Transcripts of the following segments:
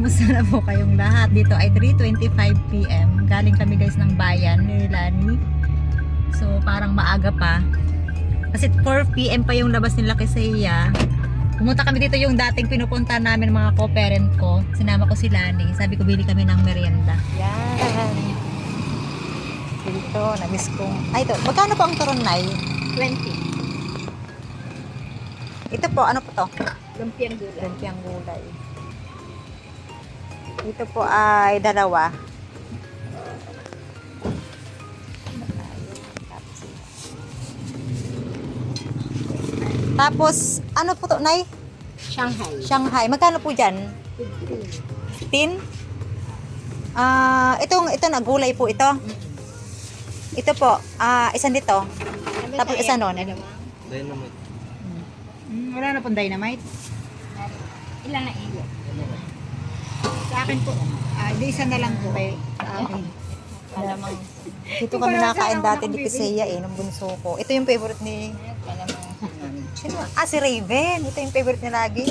kamusta na po kayong lahat? Dito ay 3.25pm. Galing kami guys ng bayan ni Lani. So parang maaga pa. Kasi 4pm pa yung labas nila kay Seiya. Pumunta kami dito yung dating pinupunta namin mga co-parent ko. Sinama ko si Lani. Sabi ko bili kami ng merienda. Yan. Dito, na-miss kong... Ay, ito. Magkano po ang turon, Nay? 20. Ito po, ano po to? Lumpiang gulay. Lumpiang gulay. Ito po ay dalawa. Tapos, ano po to, Nay? Shanghai. Shanghai. Magkano po dyan? 15. 10? Ah, itong, ito na, gulay po ito. Ito po, ah, isang dito. Tapos isa nun. Dynamite. Hmm, wala na pong dynamite. Ilan na iyo? Sa akin po, ah, di isa na lang po sa akin. Alamang. Dito kami nakain dati ni Kiseya eh, nung bunso ko. Ito yung favorite ni... Sino? Ah, si Raven. Ito yung favorite niya lagi.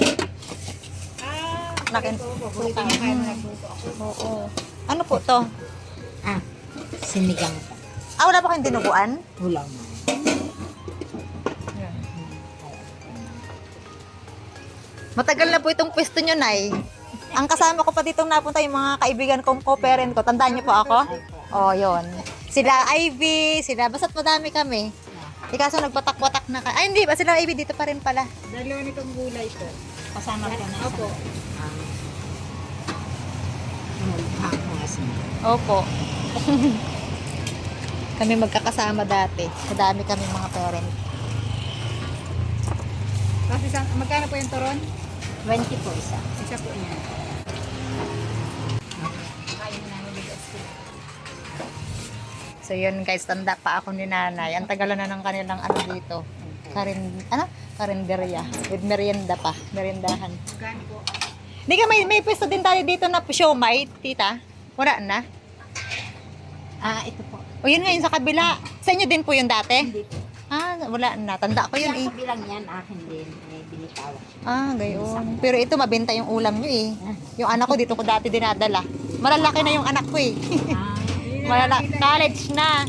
Ah, Nakin. paborito niya kaya nagluto ako. Oo. Ano po to? Ah, sinigang pa. Ah, wala pa kayong dinuguan? Ulam. Matagal na po itong pwesto nyo, Nay. Ang kasama ko pa ditong napunta yung mga kaibigan kong co-parent ko. Tandaan niyo po ako? Oh, yon. Sila Ivy, sila, basta't madami kami. Di kaso nagbatak-batak na ka. Ay, hindi ba? Sila Ivy dito pa rin pala. Dalawa nitong gulay ko. Kasama ko na Opo. Opo. kami magkakasama dati. Madami kami mga parent. Kasi isang, magkano po yung turon? 20 po isa. Isa po niya. So yun guys, tanda pa ako ni nanay. Ang tagal na ng kanilang ano dito. Karin, ano? Karinderya. With merienda pa. Po? Hindi ka may, may pwesto din tayo dito na siomay, tita. Wala na. Ah, ito po. O yun ngayon sa kabila. Sa inyo din po yung dati? Hindi po. Ah, wala na. Tanda ko yun eh. Yung kabilang yan, akin din. May binitawan. Ah, gayon. Pero ito mabenta yung ulam nyo eh. Yung anak ko dito ko dati dinadala. Malalaki na yung anak ko eh. Ah, Malala college na.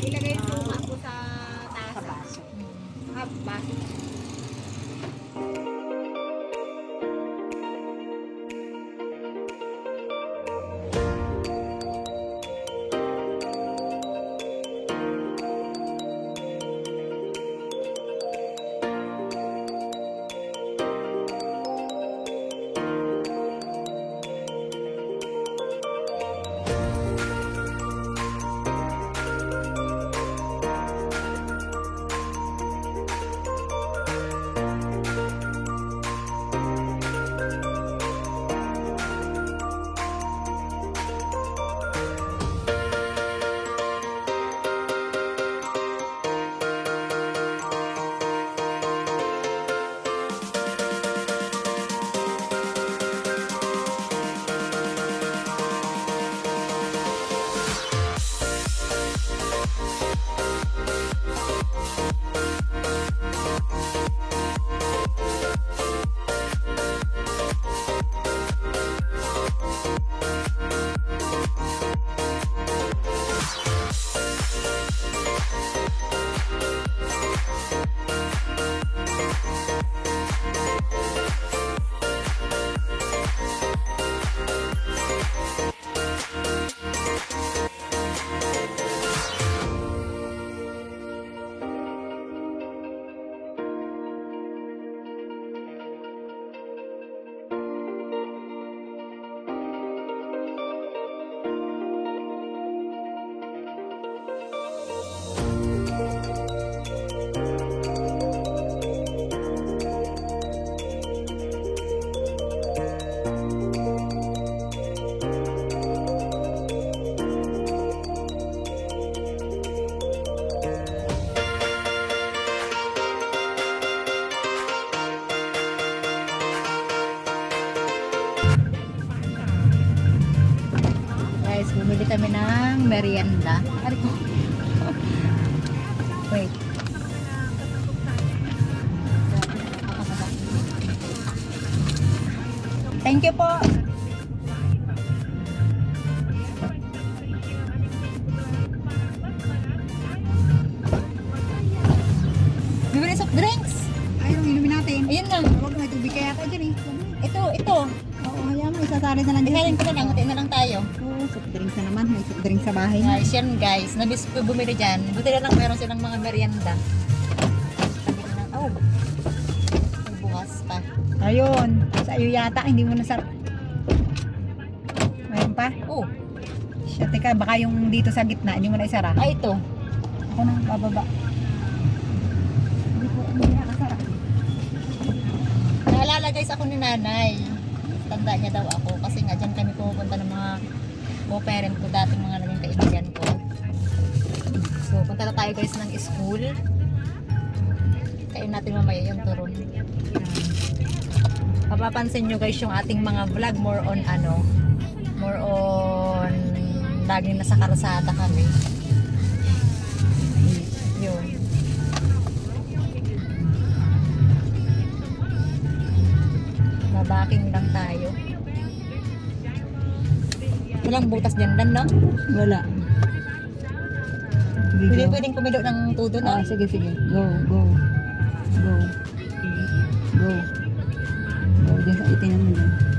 Merienda. Guys. Nabis ko bumili dyan. Buti na lang meron silang mga merienda. Oh. Bukas pa. Ayun. Sa iyo yata. Hindi mo nasar... Mayroon pa? Oh, Siya, teka. Baka yung dito sa gitna. Hindi mo na isara. ay ito. Ako nang bababa. Hindi ko, hindi nakasara. Naalala guys ako ni nanay. Tanda niya daw ako. Kasi nga dyan kami pupunta ng mga co-parent ko dating mga naging kaibigan ko. So, punta na tayo guys ng school. Kain natin mamaya yung turon. Mapapansin nyo guys yung ating mga vlog more on ano, more on laging nasa karasada kami. Yun. Babaking lang tayo. Walang butas dyan dan, no? Wala. Pwede go. pwedeng kumilo ng tudo, no? Ah, sige, sige. Go, go. Go. Go. Go, dyan sa itin naman dyan.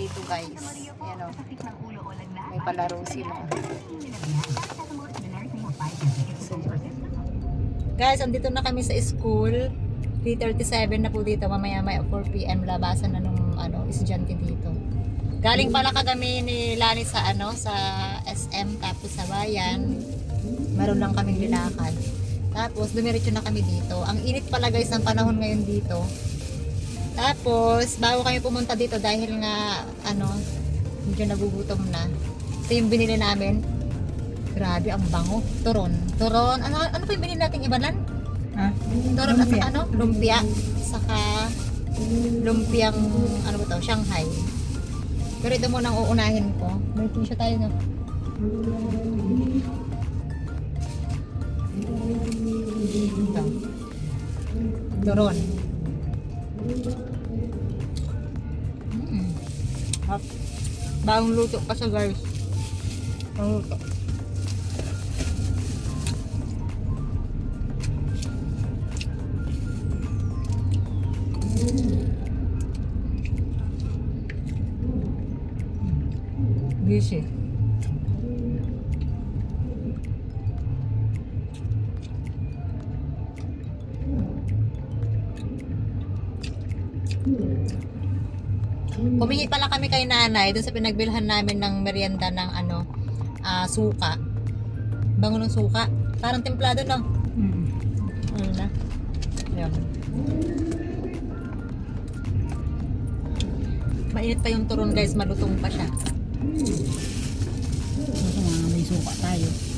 Dito, guys. Yan o. May palaro sila. Guys, andito na kami sa school. 3.37 na po dito. Mamaya maya 4pm labasan na nung ano, estudyante dito. Galing pala kagami ni Lani sa ano, sa SM tapos sa bayan. Meron lang kaming nilakad. Tapos dumiretso na kami dito. Ang init pala guys ng panahon ngayon dito. Tapos, bago kami pumunta dito dahil nga, ano, medyo nagugutom na. Ito yung binili namin. Grabe, ang bango. Turon. Turon. Ano, ano pa yung binili nating ibanan? Ha? Turon at saka ano? Lumpia. Saka lumpiang, ano ba to? Shanghai. Pero ito muna ang uunahin ko. May tissue tayo na. Ito. Turon. Mm. Bagong luto pa siya guys. Bagong luto. Busy. Pumingi pala kami kay nanay dun sa pinagbilhan namin ng merienda ng ano, ah, suka. Bango ng suka. Parang templado no. Mm. Ano na? Ayan. Mainit pa yung turon guys, malutong pa siya. Ito mga may suka tayo.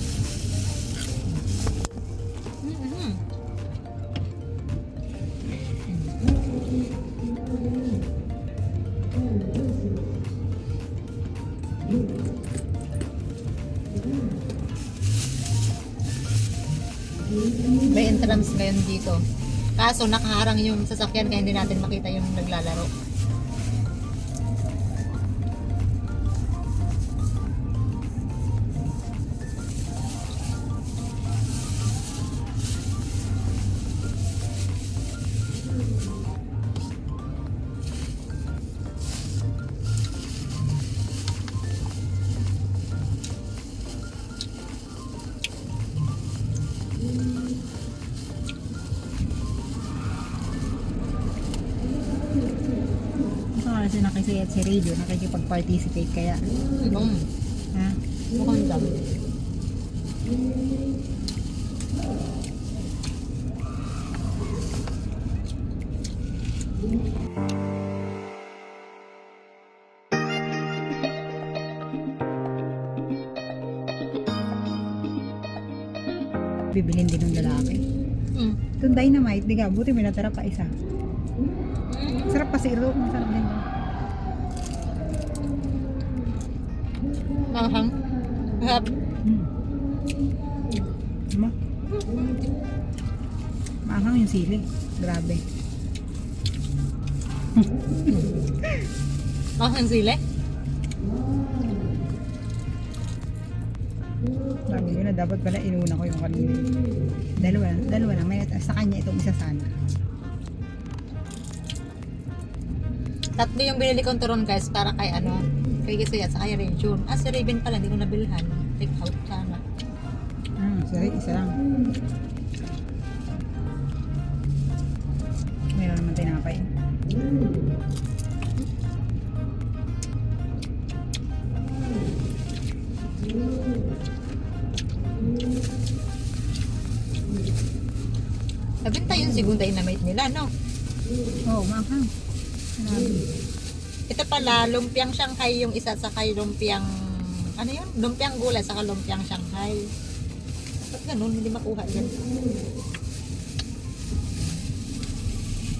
May entrance ngayon dito. Kaso nakaharang yung sasakyan kaya hindi natin makita yung naglalaro. Si Radio, nakikipag-participate kaya. Mm. Ha? Mukhang dami. Bibilin din ng lalaki. Mm. Itong dynamite, di ka, buti may natara pa isa. Sarap kasi ilo, masarap din Manghang. Hap. Mm. Ano? Maanghang yung sili. Grabe. Manghang sili. Sabi ko na dapat pala inuna ko yung kanina. Dalawa, dalawa lang. May sa kanya itong isa sana. Tatlo yung binili kong turon guys para kay ano, kay Gisaya sa kay Renjun. Ah, si Raven pala, hindi ko nabilhan. Take out sana. Ah, sorry, isa lang. Meron naman tinapay. Nabinta yung segunda dynamite nila, no? Oo, oh, maanghang. Grabe. Ito pala, lumpiang Shanghai yung isa sa kay lumpiang, ano yun? Lumpiang gulay sa lumpiang Shanghai. Ba't ganun? Hindi makuha yan.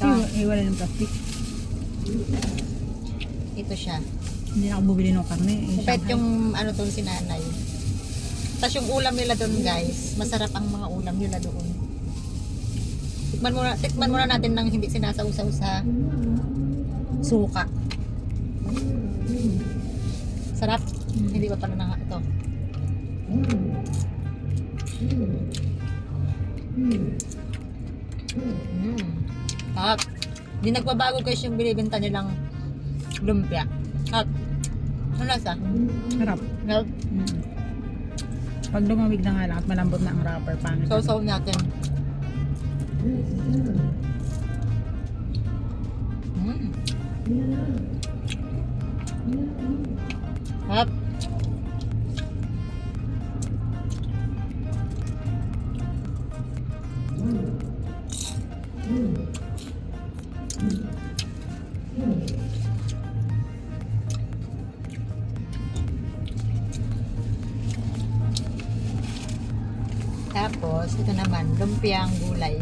Ay, eh, wala ng plastic. ito siya. Hindi na ako bumili ng karne. Eh, Shanghai. yung ano doon si nanay. Tapos yung ulam nila doon guys, masarap ang mga ulam nila doon. Tikman muna, tikman muna natin ng hindi sinasausaw sa suka. Sarap. Hindi pa pala na ito. Mm. Sarap. Hindi nagbabago guys yung binibenta nilang lumpia. Sarap. Ano lasa? Sarap. Sarap. Mm. Pag lumamig na nga lang at malambot na ang wrapper, pangit. Sausaw natin. Mm. Sarap. Tapos, ito naman, lumpiang gulay.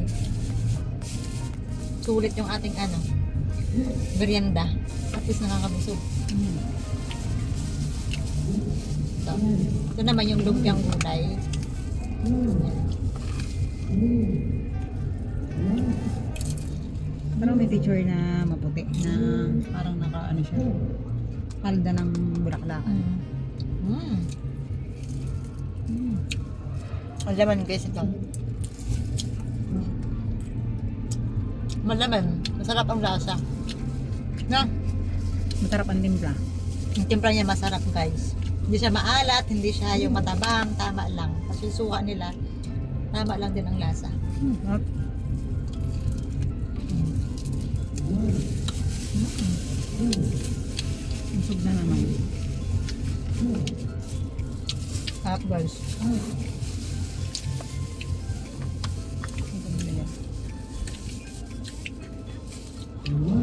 Sulit yung ating ano, merienda. At least nakakabusog. Mm. Ito. Ito naman yung lumpiang gulay. Parang may picture na maputi na parang naka ano siya. Palda ng bulaklakan. Mm. Mm. Mm. Ang laman guys ito. Malaman. Masarap ang lasa. Na, Masarap ang timpla. yung timpla niya masarap guys. Hindi siya maalat, hindi siya yung matabang, tama lang. Kasi suka nila, tama lang din ang lasa. Mm. Mm. Mm. Busog na naman. Mm. Sarap guys. Mm. Mm.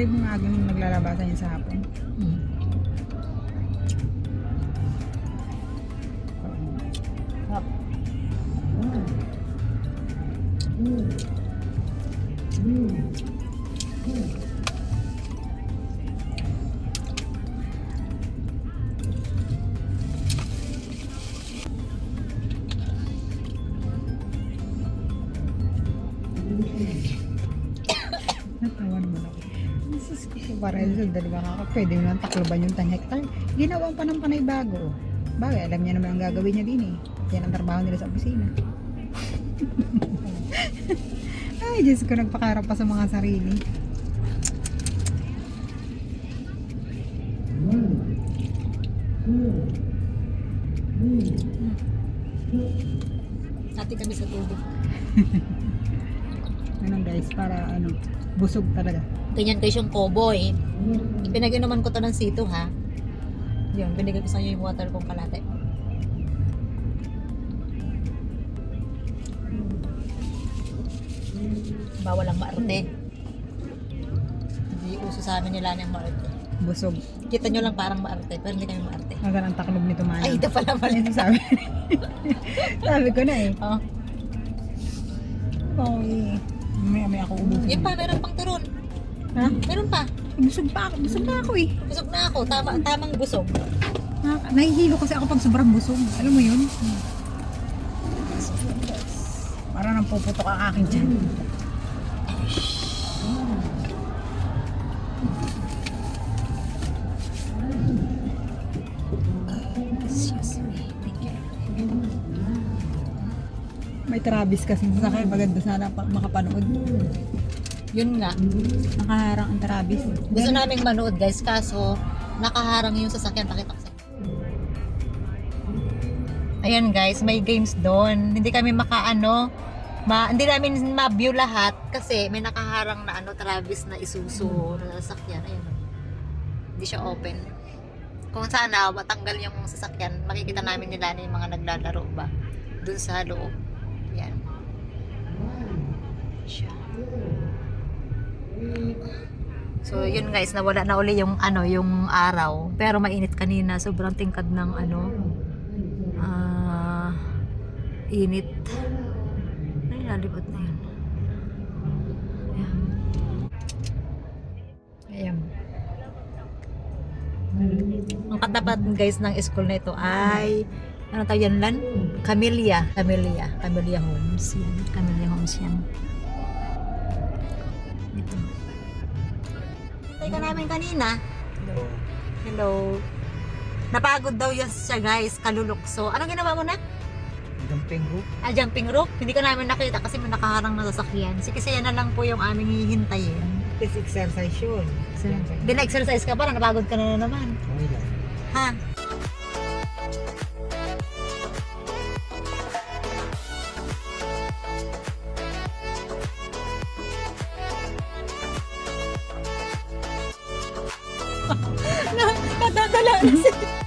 Sarap mo nga agad naglalabasan yun sa hapon. Mm. Pwede mo lang takloban yung 10 hectare. Ginawa pa ng panay bago. Bagay, alam niya naman ang gagawin niya din eh. Yan ang trabaho nila sa opisina. Ay, Diyos ko, nagpakarap pa sa mga sarili. Hati kami sa tubig. Ganun guys, para ano, busog talaga. Ganyan guys yung koboy. Pinag-inuman ko to ng sito ha. Yun, binigay ko sa inyo yung water kong kalate. Bawal ang maarte. Hindi uso sa amin nila ng maarte. Busog. Kita nyo lang parang maarte, pero hindi kami maarte. Hanggang ang taklob nito man. Ay, ito pala pala. Ito sabi. sabi ko na eh. Oh, Oo eh. May, may ako ubusin. yun pa, meron pang turon. Ha? Meron pa. Busog pa ako. Busog na ako eh. Busog na ako. Tama, tamang busog. Na- Nahihilo kasi ako pag sobrang busog. Alam mo yun? Parang nang puputok ang akin dyan. May Travis kasi sa akin. Maganda sana pa makapanood. Yun nga. Nakaharang ang Travis. Gusto naming manood guys, kaso nakaharang yung sasakyan. Pakita ko sa Ayan guys, may games doon. Hindi kami makaano, ma, hindi namin ma-view lahat kasi may nakaharang na ano, Travis na isuso na sasakyan. Ayan. Hindi siya open. Kung sana matanggal yung sasakyan, makikita namin nila na yung mga naglalaro ba doon sa loob. Yan. Siya. So yun guys, nawala na uli yung ano, yung araw. Pero mainit kanina, sobrang tingkad ng ano ah init. Ay, lalibot na yun. Ayan. Ayan. Ang katapat guys ng school na ito ay ano tawag yan lan? Camellia. Camellia. Camellia Homes. Yan. Camellia Homes yan. Ito. Tay ka namin kanina. Hello. Hello. Napagod daw yan siya guys, kalulukso. Anong ginawa mo na? Jumping rope. Ah, jumping rope? Hindi ko namin nakita kasi may nakaharang na sasakyan. Sige, yan na lang po yung aming hihintayin. It's exercise yun. So, Bin-exercise ka pa, napagod ka na naman. Okay lang. Ha? Na, nadadala na si...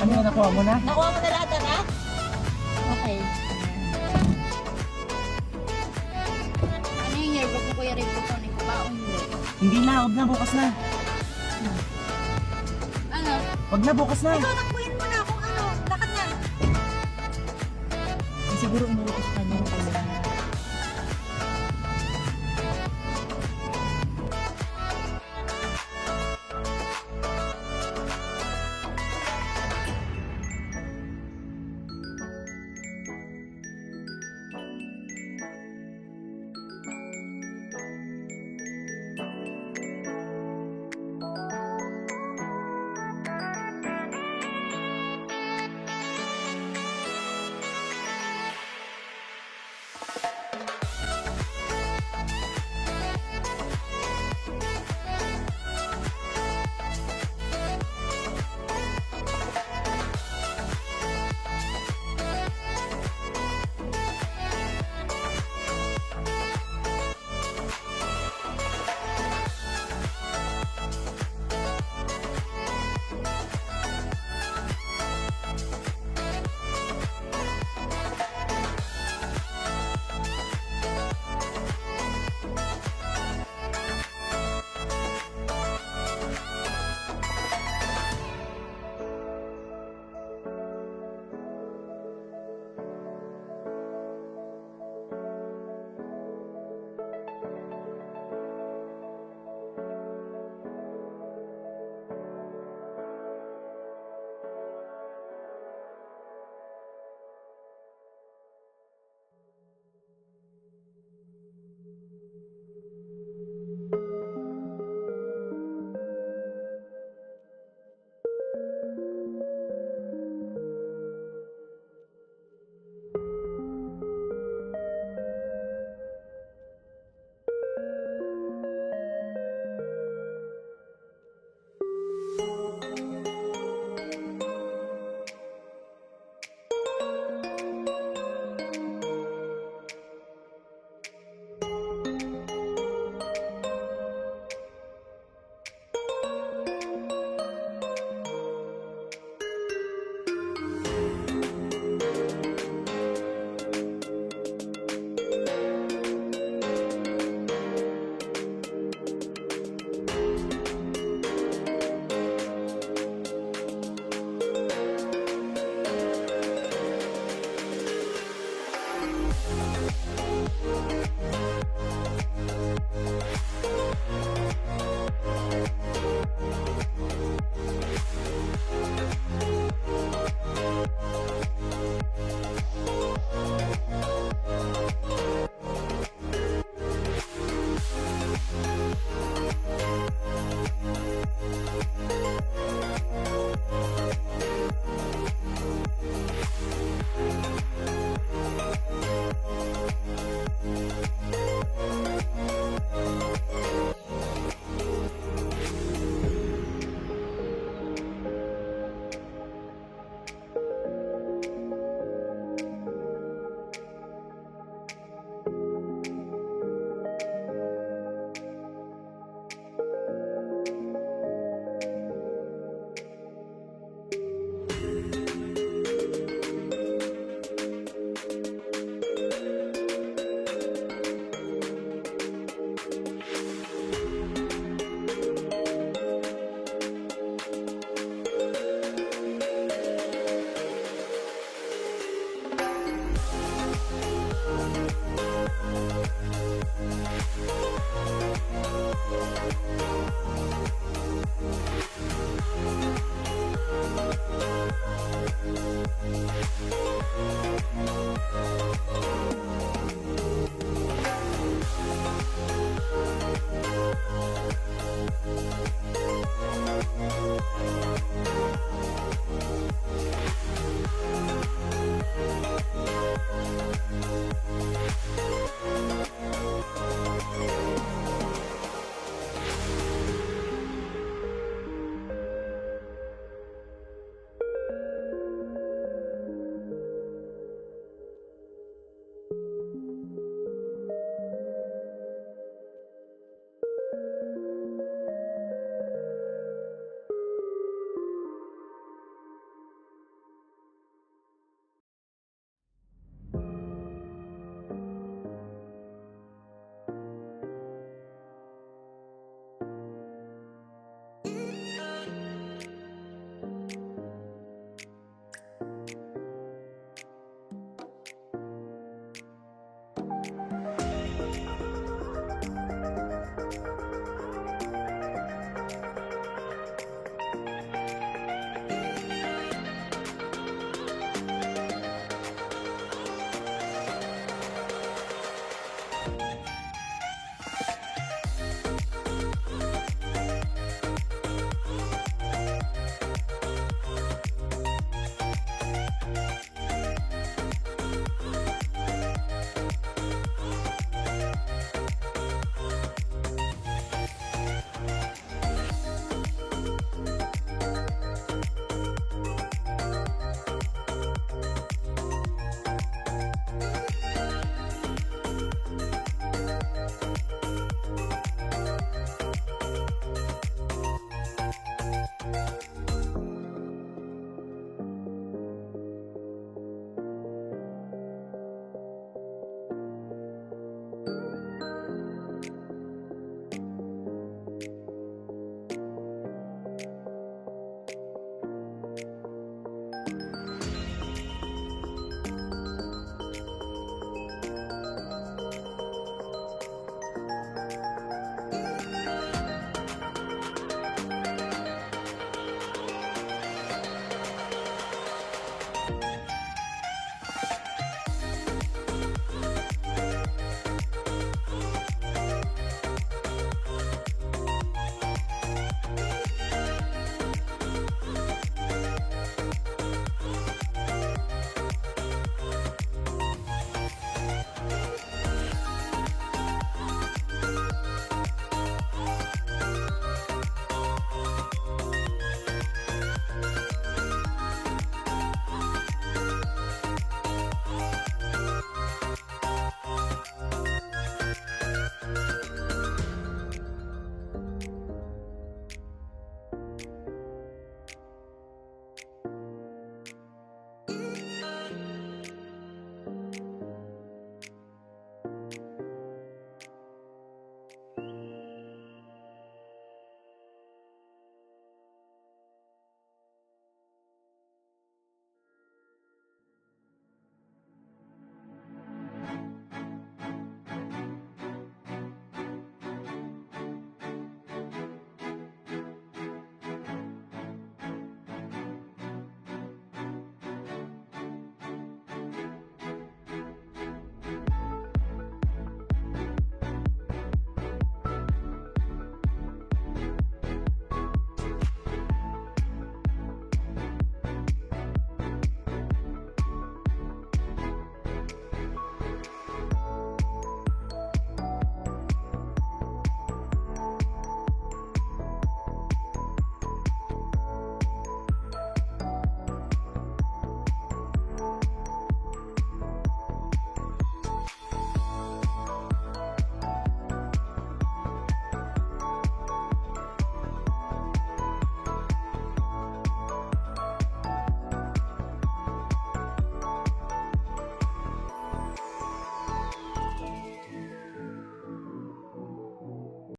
Ano na nakuha mo na? Nakuha mo na lahat, ha? Okay. Ano yung yearbook mo kuya rin po ko ko ba o hindi? Hindi na, huwag na, bukas na. Ano? Huwag na, bukas na. Ikaw, nakbuhin mo na kung ano. Lakad na. Eh, siguro inuutos pa niya yung